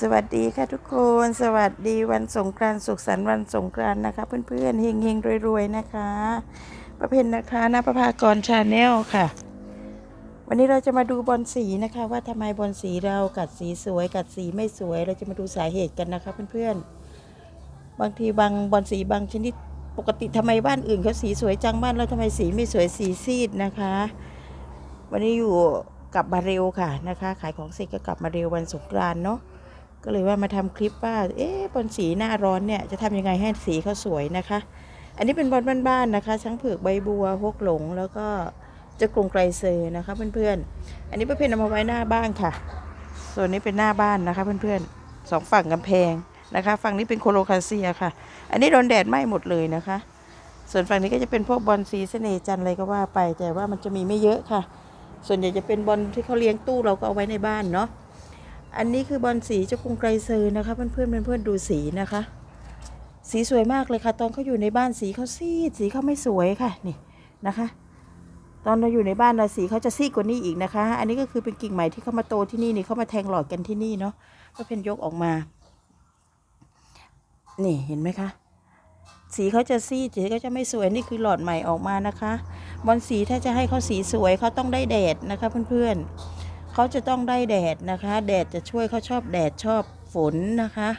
สวัสดีค่ะทุกคน สวัสดีวันสงกรานต์สุขสันต์วันสงกรานต์นะคะ เพื่อนๆเฮงเฮงๆรวยๆนะคะ ประเพณนะคะนประภากรชาแนลค่ะ วันนี้เราจะมาดูบอลสีนะคะ ว่าทำไมบอลสีเรากัดสีสวย กัดสีไม่สวย เราจะมาดูสาเหตุกันนะคะ เพื่อนๆ บางทีบางบอลสีบางชนิดปกติทำไมบ้านอื่นเขาสีสวยจังบ้านเราทำไมสีไม่สวยสีซีดนะคะ วันนี้อยู่กลับมาเร็วค่ะนะคะ ขายของเสร็จก็กลับมาเร็ววันสงกรานต์เนาะ ก็เลยว่ามาทำคลิปว่าเอ๊ะบอลสีหน้าร้อนเนี่ยจะทำยังไงให้สีเขาสวยนะคะ อันนี้เป็นบอลบ้านๆนะคะช้างเผือกใบบัวฮกหลง แล้วก็จะกรุงไกรเซอร์นะคะเพื่อนๆอันนี้ประเภทเอามาไว้หน้าบ้านค่ะ ส่วนนี้เป็นหน้าบ้านนะคะ เพื่อนๆสองฝั่งกำแพงนะคะ ฝั่งนี้เป็นโคโลคาเซียค่ะ อันนี้โดนแดดไหม้หมดเลยนะคะ ส่วนฝั่งนี้ก็จะเป็นพวกบอลสีเสน่จันอะไรก็ว่าไป แต่ว่ามันจะมีไม่เยอะค่ะ ส่วนใหญ่จะเป็นบอลที่เขาเลี้ยงตู้เราก็เอาไว้ในบ้านเนาะ อันนี้คือบอลสีเจ้ากรุงไกรเซอร์นะคะ เพื่อนเพื่อนๆเพื่อนดูสีนะคะ สีสวยมากเลยค่ะ ตอนเขาอยู่ในบ้านสีเขาซีดสีเขาไม่สวยค่ะนี่นะคะ ตอนเราอยู่ในบ้านเราสีเขาจะซีดกว่านี้อีกนะคะ อันนี้ก็คือเป็นกิ่งใหม่ที่เขามาโตที่นี่นี่เขามาแทงหลอดกันที่นี่เนาะก็เป็นยกออกมา นี่เห็นไหมคะสีเขาจะซีดสีเขาจะไม่สวยนี่คือหลอดใหม่ออกมานะคะ บอลสีถ้าจะให้เขาสีสวยเขาต้องได้แดดนะคะเพื่อนๆ เขาจะต้องได้แดดนะคะ แดดจะช่วยเขาชอบแดดชอบฝนนะคะ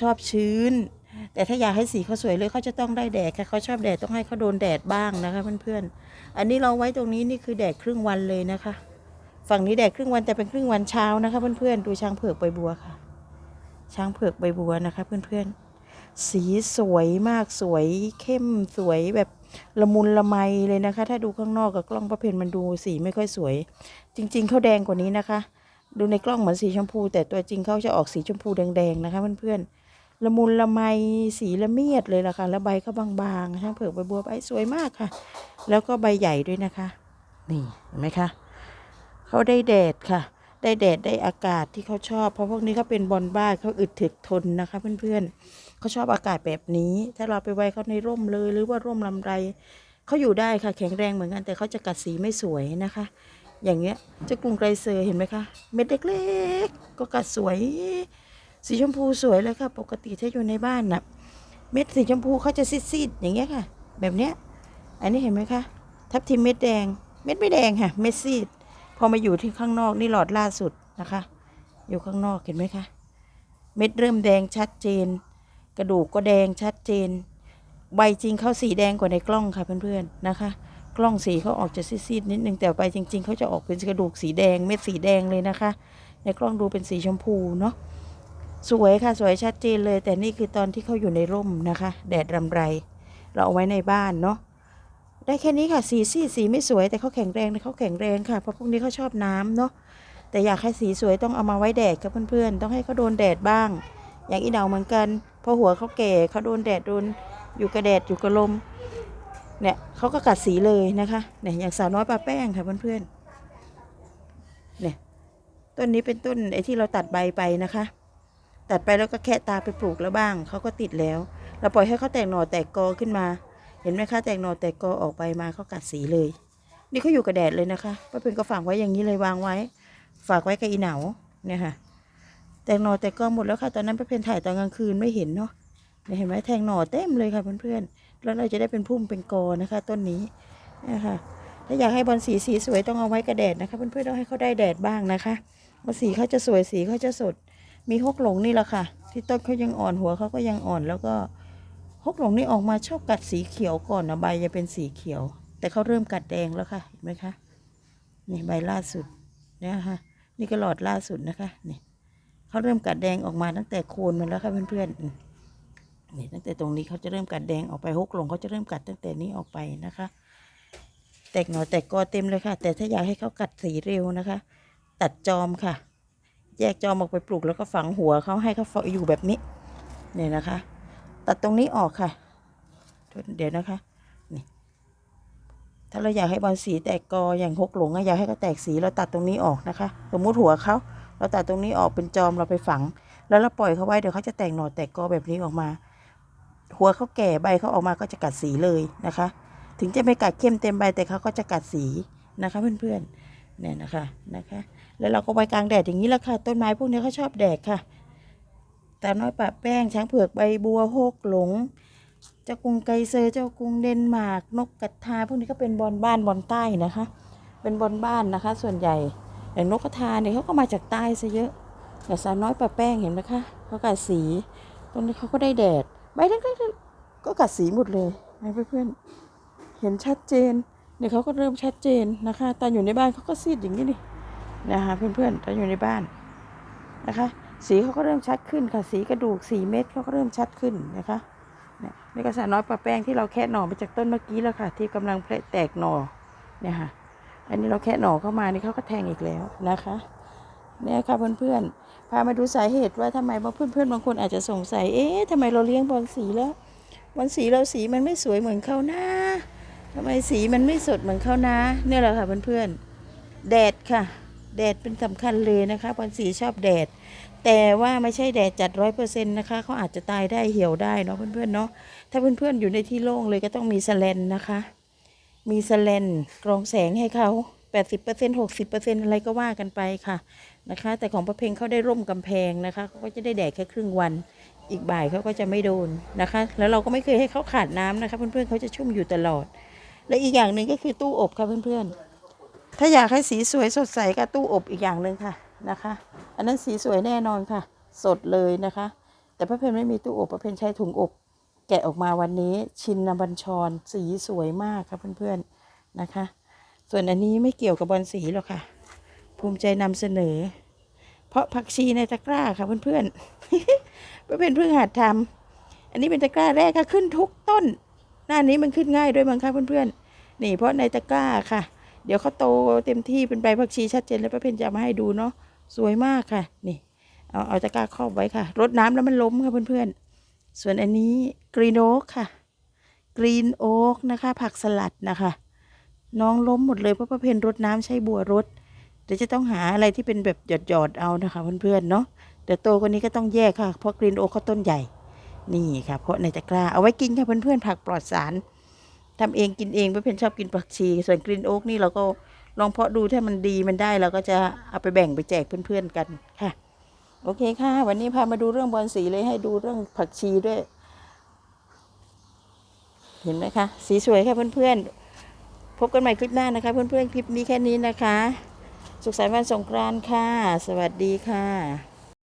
ชอบชื้น แต่ถ้าอยากให้สีเขาสวยเลยเขาจะต้องได้แดดค่ะเขาชอบแดดต้องให้เขาโดนแดดบ้างนะคะเพื่อนๆอันนี้เราไว้ตรงนี้นี่คือแดดครึ่งวันเลยนะคะ ฝั่งนี้แดดครึ่งวันแต่เป็นครึ่งวันเช้านะคะเพื่อนๆดูช้างเผือกใบบัวค่ะ ช้างเผือกใบบัวนะคะ เพื่อนๆสีสวยมากสวยเข้มสวยแบบ ละมุนละไมเลยนะคะ ถ้าดูข้างนอกกับกล้องประเพณมันดูสีไม่ค่อยสวย จริง ๆเขาแดงกว่านี้นะคะ ดูในกล้องเหมือนสีชมพู แต่ตัวจริงเขาจะออกสีชมพูแดงๆนะคะเพื่อนๆละมุนละไมสีละเมียดเลยล่ะค่ะแล้วใบเขาบางๆช่างเผือกใบบัวใบสวยมากค่ะ แล้วก็ใบใหญ่ด้วยนะคะ นี่เห็นไหมคะเขาได้แดดค่ะ ได้แดดได้อากาศที่เขาชอบ เพราะพวกนี้เขาเป็นบอลบ้านเขาอึดถึกทนนะคะเพื่อนๆเขาชอบอากาศแบบนี้ ถ้าเราไปไว้เขาในร่มเลย หรือว่าร่มลำไรเขาอยู่ได้ค่ะแข็งแรงเหมือนกันแต่เขาจะกัดสีไม่สวยนะคะ อย่างเงี้ยเจ้ากรุงไกรเซอร์เห็นไหมคะเม็ดเล็กๆก็กัดสวย สีชมพูสวยเลยค่ะ ปกติถ้าอยู่ในบ้านน่ะเม็ดสีชมพูเขาจะซีดๆอย่างเงี้ยค่ะ แบบเนี้ยอันนี้เห็นไหมคะทับทิมเม็ดแดง เม็ดไม่แดงค่ะ เม็ดซีด พอมาอยู่ที่ข้างนอกนี่หลอดล่าสุดนะคะ อยู่ข้างนอกเห็นไหมคะ เม็ดเริ่มแดงชัดเจน กระดูกก็แดงชัดเจน ใบจริงเขาสีแดงกว่าในกล้องค่ะเพื่อนๆนะคะ กล้องสีเขาออกจะซีดๆนิดนึงแต่ใบจริง ๆเขาจะออกเป็นกระดูกสีแดงเม็ดสีแดงเลยนะคะ ในกล้องดูเป็นสีชมพูเนาะสวยค่ะสวยชัดเจนเลย แต่นี่คือตอนที่เขาอยู่ในร่มนะคะ แดดรำไร เราเอาไว้ในบ้านเนาะ ได้แค่นี้ค่ะ สีซีสีไม่สวยแต่เขาแข็งแรงเขาแข็งแรงค่ะเพราะพวกนี้เขาชอบน้ำเนาะแต่อยากให้สีสวยต้องเอามาไว้แดดกับเพื่อนๆ ต้องให้เขาโดนแดดบ้าง อย่างอีเหนาเหมือนกันพราะหัวเขาแก่เขาโดนแดดโดนอยู่กับแดดอยู่กับลมเนี่ยเขาก็กัดสีเลยนะคะเนี่ยอย่างสาวน้อยปลาแป้งค่ะเพื่อนๆเนี่ยต้นนี้เป็นต้นไอ้ที่เราตัดใบไปนะคะ ตัดไปแล้วก็แค่ตาไปปลูกแล้วบ้างเขาก็ติดแล้ว เราปล่อยให้เขาแตกหน่อแตกกอขึ้นมา ห็นไหมคะแตกหน่อแตกกอออกไปมาเขากัดสีเลย นี่เขาอยู่กับแดดเลยนะคะป้าเพ็ญก็ฝากไว้อย่างนี้เลยวางไว้ ฝากไว้กับอีเหนาเนี่ยค่ะ แตกหน่อแตกกอหมดแล้วค่ะตอนนั้นป้าเพ็ญถ่ายตอนกลางคืนไม่เห็นเนาะเห็นไหมแทงหน่อเต็มเลยค่ะเพื่อนๆแล้วเราจะได้เป็นพุ่มเป็นกอนะคะ ต้นนี้นะคะถ้าอยากให้บอลสีสีสวยต้องเอาไว้กระแดดนะคะเพื่อนๆต้องให้เขาได้แดดบ้างนะคะว่าสีเขาจะสวยสีเขาจะสด มีฮกหลงนี่แหละค่ะ ที่ต้นเขายังอ่อนหัวเขาก็ยังอ่อนแล้วก็ ฮกหลงนี่ออกมาชอบกัดสีเขียวก่อนนะใบจะเป็นสีเขียว แต่เขาเริ่มกัดแดงแล้วค่ะเห็นไหมคะนี่ใบล่าสุดเนี่ยค่ะนี่ก็หลอดล่าสุดนะคะนี่เขาเริ่มกัดแดงออกมาตั้งแต่โคนมันแล้วค่ะเพื่อนๆนี่ตั้งแต่ตรงนี้เขาจะเริ่มกัดแดงออกไปฮกหลงเขาจะเริ่มกัดตั้งแต่นี้ออกไปนะคะ แตกหน่อแตกกอเต็มเลยค่ะ แต่ถ้าอยากให้เขากัดสีเร็วนะคะ ตัดจอมค่ะ แยกจอมออกไปปลูกแล้วก็ฝังหัวเขาให้เขาอยู่แบบนี้เนี่ยนะคะ ตัดตรงนี้ออกค่ะ เดี๋ยวนะคะ นี่ ถ้าเราอยากให้บอลสีแตกกออย่างฮกหลงอะอยากให้เขาแตกสีเราตัดตรงนี้ออกนะคะ สมมุติหัวเขาเราตัดตรงนี้ออกเป็นจอมเราไปฝัง แล้วเราปล่อยเขาไว้เดี๋ยวเขาจะแตกหน่อแตกกอแบบนี้ออกมา หัวเขาแก่ใบเขาออกมาก็จะกัดสีเลยนะคะ ถึงจะไม่กัดเข้มเต็มใบแต่เขาก็จะกัดสีนะคะเพื่อนๆเนี่ยนะคะนะคะ แล้วเราก็ไว้กลางแดดอย่างนี้แหละค่ะ ต้นไม้พวกนี้เขาชอบแดดค่ะ ตาน้อยปะแป้ง ช้างเผือกใบบัวโฮกหลง เจ้ากรุงไกเซอร์เจ้ากรุงเดนมาร์กนกกระทาพวกนี้ก็เป็นบอลบ้านบอลใต้นะคะ เป็นบอลบ้านนะคะ ส่วนใหญ่อย่างนกกระทาเนี่ยเขาก็มาจากใต้ซะเยอะแต่สาวน้อยปะแป้งเห็นไหมคะเขากัดสีตรงนี้เขาก็ได้แดดใบเล็กๆก็กัดสีหมดเลยนะเพื่อนๆเห็นชัดเจนเนี่ยวเขาก็เริ่มชัดเจนนะคะ ตอนอยู่ในบ้านเขาก็ซีดอย่างนี้นี่นะคะเพื่อนๆตอนอยู่ในบ้านนะคะ สีเขาก็เริ่มชัดขึ้นค่ะ สีกระดูกสีเม็ดเขาก็เริ่มชัดขึ้นนะคะเนี่ยนี่ก็สาน้อยปะแป้งที่เราแค่หน่อมาจากต้นเมื่อกี้แล้วค่ะ ที่กำลังแตกหน่อเนี่ยค่ะ อันนี้เราแค่หน่อเข้ามานี่เขาก็แทงอีกแล้วนะคะเนี่ยค่ะเพื่อนๆพามาดูสาเหตุว่าทำไมบางเพื่อนๆบางคนอาจจะสงสัยเอ๊ะทำไมเราเลี้ยงบอลสีแล้วบอลสีเราสีมันไม่สวยเหมือนเขานะทำไมสีมันไม่สดเหมือนเขานะ เนี่ยแหละค่ะเพื่อนๆแดดค่ะ แดดเป็นสำคัญเลยนะคะบอลสีชอบแดด แต่ว่าไม่ใช่แดดจัดร้อยเปอร์เซ็นต์นะคะเขาอาจจะตายได้เหี่ยวได้เนาะเพื่อนๆเนาะถ้าเพื่อนๆอยู่ในที่โล่งเลยก็ต้องมีสแลนนะคะ มีสแลนกรองแสงให้เขา80% 60%อร์ซ็นหกสิบเปอร์เซ็นอะไรก็ว่ากันไปค่ะนะคะ แต่ของประเพงเขาได้ร่มกำแพงนะคะเขาก็จะได้แดดแค่ครึ่งวัน อีกบ่ายเขาก็จะไม่โดนนะคะ แล้วเราก็ไม่เคยให้เขาขาดน้ำนะคะ เพื่อนๆเขาจะชุ่มอยู่ตลอด และอีกอย่างหนึ่งก็คือตู้อบค่ะเพื่อนๆถ้าอยากให้สีสวยสดใสก็ตู้อบอีกอย่างหนึ่งค่ะนะคะ อันนั้นสีสวยแน่นอนค่ะ สดเลยนะคะ แต่พระเพนไม่มีตู้อบพระเพนใช้ถุงอบแกะออกมาวันนี้ชินนบัญชรสีสวยมากครับเพื่อนๆนะคะ ส่วนอันนี้ไม่เกี่ยวกับบอลสีหรอกค่ะ ภูมิใจนำเสนอ เพราะผักชีในตะกร้าค่ะเพื่อนๆเพื่อนเพิ่งหัดทำอันนี้เป็นตะกร้าแรกค่ะขึ้นทุกต้น หน้านี้มันขึ้นง่ายด้วยมั้งคะเพื่อนๆนี่เพราะในตะกร้าค่ะ เดี๋ยวเขาโตเต็มที่เป็นใบผักชีชัดเจนแล้วป้าเพนจะมาให้ดูเนาะ สวยมากค่ะ นี่ เอาเอาตะกร้าครอบไว้ค่ะ รดน้ำแล้วมันล้มค่ะเพื่อนๆ ส่วนอันนี้กรีนโอ๊กค่ะ กรีนโอ๊กนะคะ ผักสลัดนะคะ น้องล้มหมดเลยเพราะประเพณรดน้ำใช้บัวรดเดี๋ยวจะต้องหาอะไรที่เป็นแบบหยอดๆเอานะคะเพื่อนๆเนาะเดี๋ยวโตกว่านี้ก็ต้องแยกค่ะเพราะกรีนโอ๊กเขาต้นใหญ่ นี่ค่ะ เพราะในตะกร้าเอาไว้กินค่ะเพื่อนๆผักปลอดสารทำเองกินเองประเพณชอบกินผักชี ส่วนกรีนโอ๊กนี่เราก็ ลองเพาะดูถ้ามันดีมันได้เราก็จะเอาไปแบ่งไปแจกเพื่อนๆกันค่ะ โอเคค่ะ วันนี้พามาดูเรื่องบอลสีเลยให้ดูเรื่องผักชีด้วย เห็นไหมคะ สีสวยค่ะเพื่อนๆ พบกันใหม่คลิปหน้านะคะ เพื่อนๆ คลิปนี้แค่นี้นะคะ สุขสันต์วันสงกรานต์ค่ะ สวัสดีค่ะ